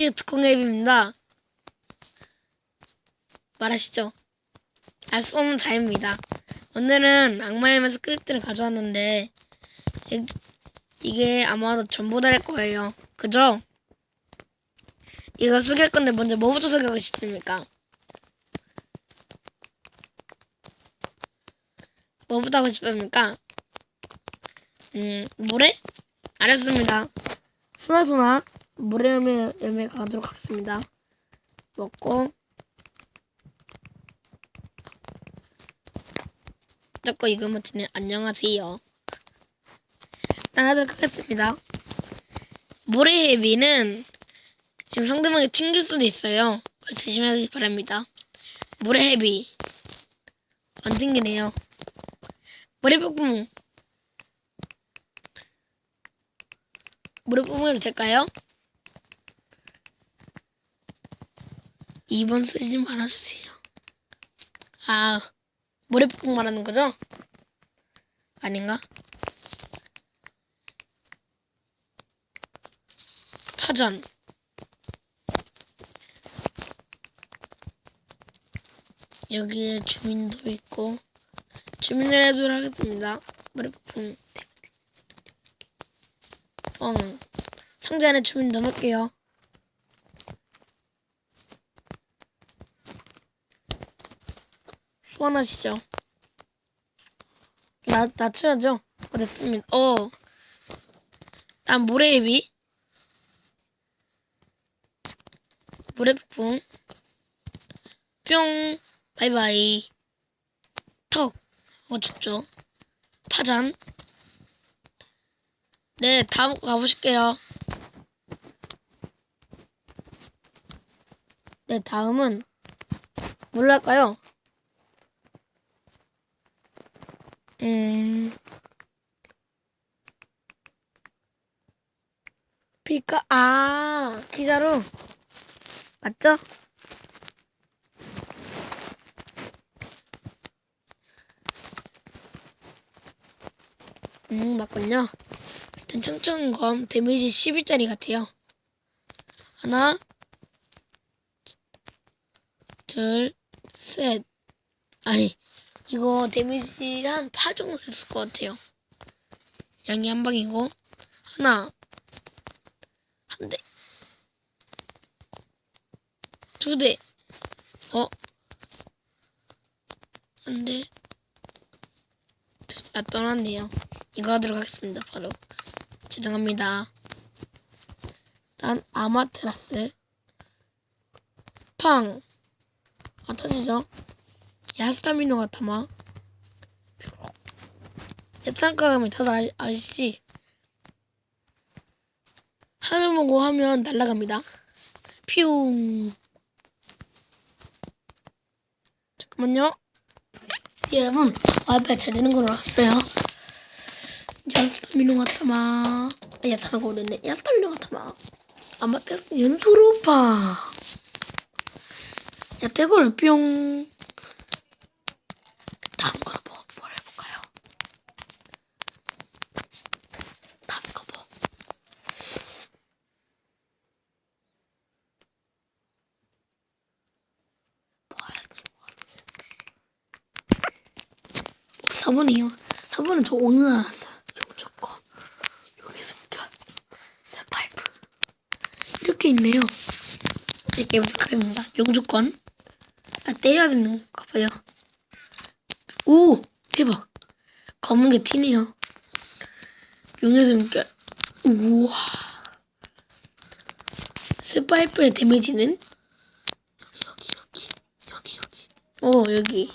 특공앱입니다. 말하시죠. 알수 없는 자입니다. 오늘은 악마의 스크립트를 가져왔는데 이- 이게 아마도 전부 다일 거예요. 그죠? 이거 소개할 건데 먼저 뭐부터 소개하고 싶습니까? 뭐부터 하고 싶습니까? 음, 모래? 알았습니다. 수나수나 모래 열매, 가도록 하겠습니다. 먹고 자꾸 이거 맞히네. 안녕하세요. 나가도록 하겠습니다. 모래 해비는 지금 상대방이 튕길 수도 있어요. 그걸 조심하기 바랍니다. 모래 해비 안 튕기네요. 모래폭풍 모래폭풍해도 될까요? 2번 쓰지 말아주세요. 아, 모래폭풍 말하는 거죠? 아닌가? 파전. 여기에 주민도 있고, 주민을 해도록 하겠습니다. 모래폭풍. 뻥. 상자 안에 주민 넣어놓을게요. 소환하시죠. 나, 낮춰야죠. 어, 됐습니다. 어. 난 모래애비. 모래폭풍. 뿅. 바이바이. 턱. 어, 춥죠. 파잔. 네, 다음 거 가보실게요. 네, 다음은 뭘로 할까요? 음. 피카, 아, 기자로. 맞죠? 음, 맞군요. 일단 청청검 데미지 11짜리 같아요. 하나, 둘, 셋. 아니, 이거 데미지 한8 정도 됐을 것 같아요. 양이 한 방이고, 하나, 한 대, 두 대, 어, 한 대, 두 대, 아, 떠났네요. 이거 하도록 하겠습니다, 바로. 죄송합니다. 일단, 아마테라스, 팡, 아, 터지죠? 야스타미노 같아마. 야탄가감이 다들 아, 아시지? 하늘 보고 하면 날아갑니다. 퓨. 잠깐만요. 여러분, 와이파이 잘 되는 걸로 왔어요. 야스타미노 같아마. 아, 야타나고 그랬네. 야스타미노 같아마. 아마 테스 연소로파. 야, 대고를 뿅. 다음 거로 뭐, 뭘 해볼까요? 다음 거 뭐. 뭐 하지, 뭐 하지. 4번이요. 4번은 저 오늘 알았어요. 용조건. 여기 숨겨. 새 파이프. 이렇게 있네요. 이렇게 부탁드립니다. 용조건. 아, 때려야 되는 건가 봐요. 오! 대박! 검은 게 튀네요. 용의 숨결. 우와. 스파이프의 데미지는? 여기, 여기, 여기, 여기. 오, 여기.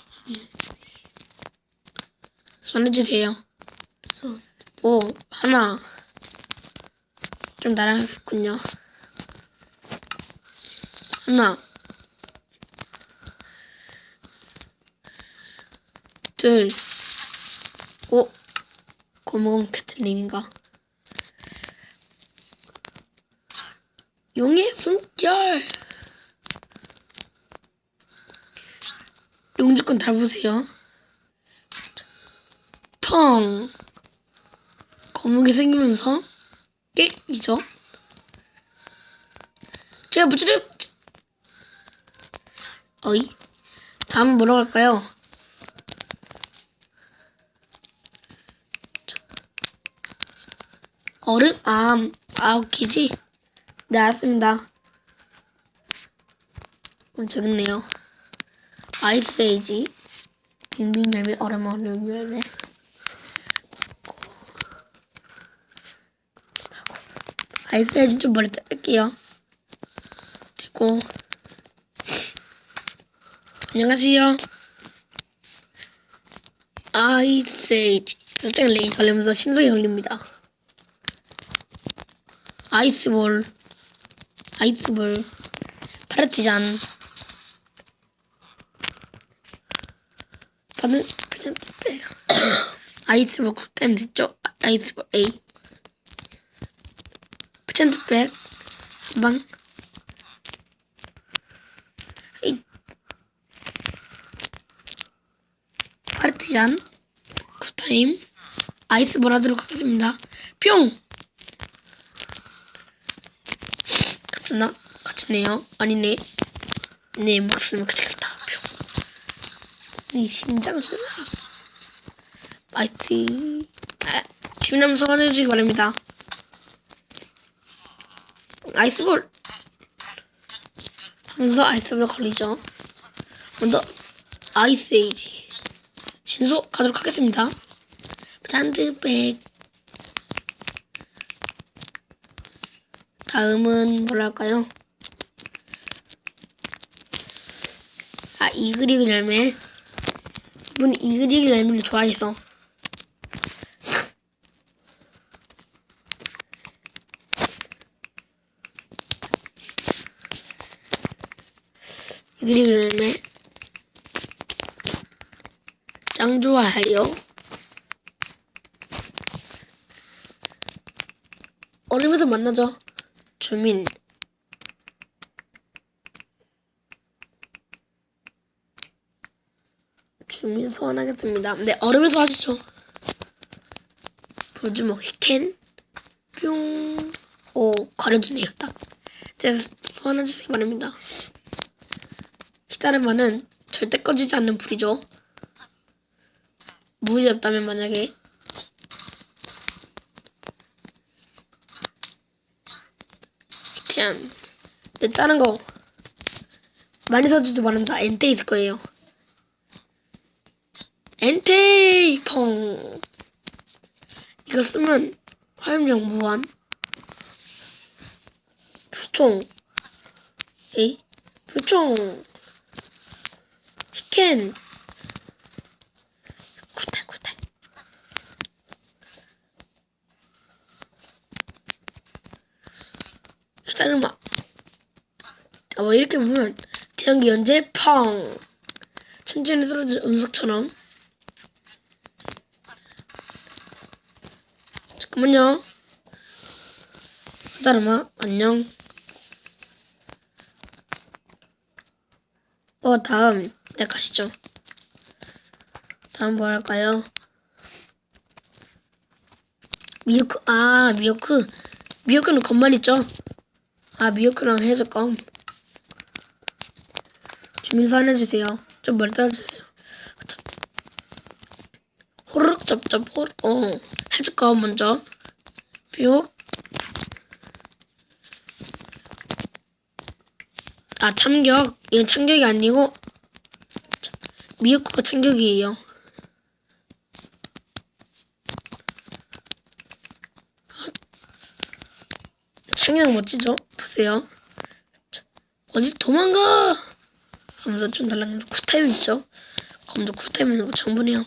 손해주세요. 손. 오, 하나. 좀 날아가겠군요. 하나. 둘. 오. 고무공 캐틀린인가? 용의 숨결. 용주권 잘 보세요. 펑. 검은 게 생기면서 깨이죠. 제가 무지를 어이 다음 뭐라고 할까요? 얼음 아 아웃키지 네 알았습니다. 어, 저기 있네요. 아이스 에이지 빙빙 열매 얼음 얼음 열매 아이스 에이지 좀 머리 자를게요. 됐고 안녕하세요. 아이스 에이지 살짝 레이 걸리면서 심장이 걸립니다. 아이스볼 아이스볼 파르티잔 받은 백 아이스볼 쿨타임 됐죠? 아, 아이스볼 A 프레젠트 백 한방 파르티잔 쿨타임 아이스볼 하도록 하겠습니다 뿅 같았나? 같았네요. 아니네. 내 목숨은 그치겠다. 네 심장은 마이티. 아, 심남 소환해주시기 바랍니다. 아이스볼. 하면서 아이스볼 걸리죠. 먼저 아이스 에이지. 신소 가도록 하겠습니다. 잔드백. 다음은 뭐랄까요? 아 이그리그 열매. 이분 이그리그 열매를 좋아해서 열매 짱 좋아해요. 얼음에서 만나죠. 주민 주민 소환하겠습니다. 네 얼음에서 하시죠. 불주먹 히켄 뿅. 오 가려두네요 딱. 네 소환해주시기 바랍니다. 기다려만은 절대 꺼지지 않는 불이죠. 물이 없다면 만약에 그냥 네, 다른 거 많이 써주지 바랍니다. 엔테 있을 거예요. 엔테 펑 이거 쓰면 화염정 무한 부총 에이 부총 히켄 구탈 구탈. 기다려봐. 아, 뭐 이렇게 보면 태양기 연재 펑. 천천히 떨어지는 운석처럼. 잠깐만요. 기다려봐. 안녕. 어 다음 네 가시죠. 다음 뭐 할까요? 미호크 아 미호크 미호크는 겉만 있죠? 아 미호크랑 해적검 주민 소환해주세요. 좀 멀리 따주세요. 호르륵 쩝쩝 호르 어 해적검 먼저. 미호 아 참격. 이건 참격이 아니고 자, 미역국가 참격이에요 참격 멋지죠? 보세요 자, 어디 도망가 하면서 좀 달라는 쿨타임 있죠? 검도 쿨타임 있는 거 전부네요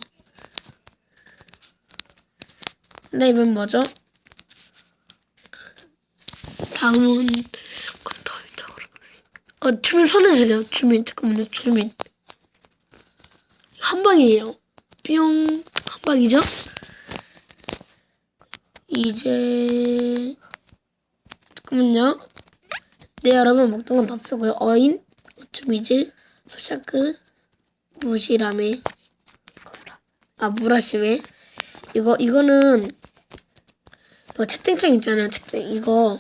네 이번 뭐죠? 다음은 어, 주민 손해주세요. 주민. 잠깐만요. 주민. 한 방이에요. 뿅. 한 방이죠? 이제 잠깐만요. 네 여러분 먹던 건다 쓰고요. 어인, 어쭈미즈, 수샤크, 무시라메, 아 무라시메. 이거 이거는 이거 채팅창 있잖아요. 채팅 이거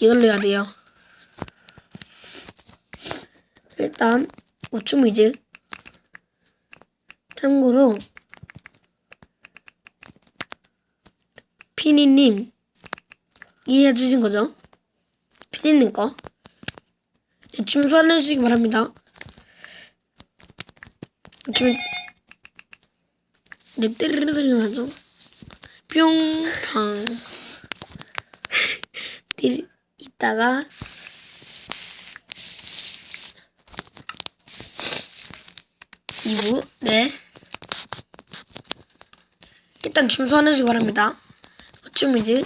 이걸로 해야 돼요. 일단 우추미즈 참고로 피니님 이해해 주신 거죠? 피니님 거 네, 춤수하는 주시기 바랍니다. 지금 내 때리는 소리가 나죠? 뿅팡 띠- 이따가 이부 네 일단 주시기 바랍니다. 춤이지?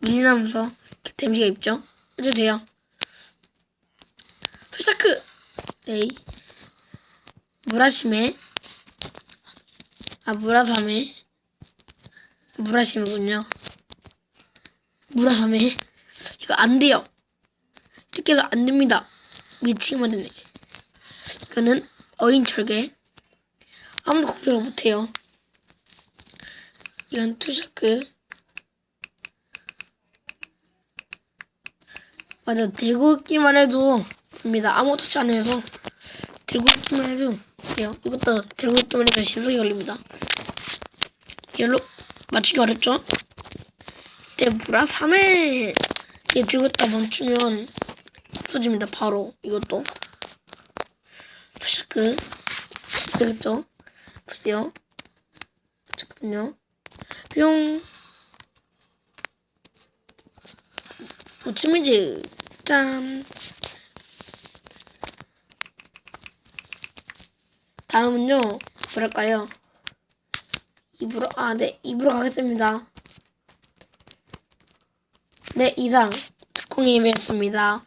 밀리나면서 데미지가 있죠? 해도 돼요. 투샤크! 에이. 무라시메 아 무라사메 무라시메군요. 무라사메 이거 안 돼요. 이렇게 해서 안 됩니다. 미치기만 되네. 이거는 어인 철개. 아무도 공격을 못해요 이건 투샤크 맞아 들고 있기만 해도 됩니다. 아무것도 안 해서 들고 있기만 해도 돼요. 이것도 들고 있기만 해도 신속이 걸립니다. 열로 맞추기 어렵죠? 이때 무라 3회. 이게 들고 있다 멈추면 없어집니다 바로. 이것도. 푸샤크 되겠죠? 보세요. 잠깐만요 뿅. 우츠미즈 짠. 다음은요 뭐랄까요? 입으로 아 네 입으로 가겠습니다. 네 이상 특공임이었습니다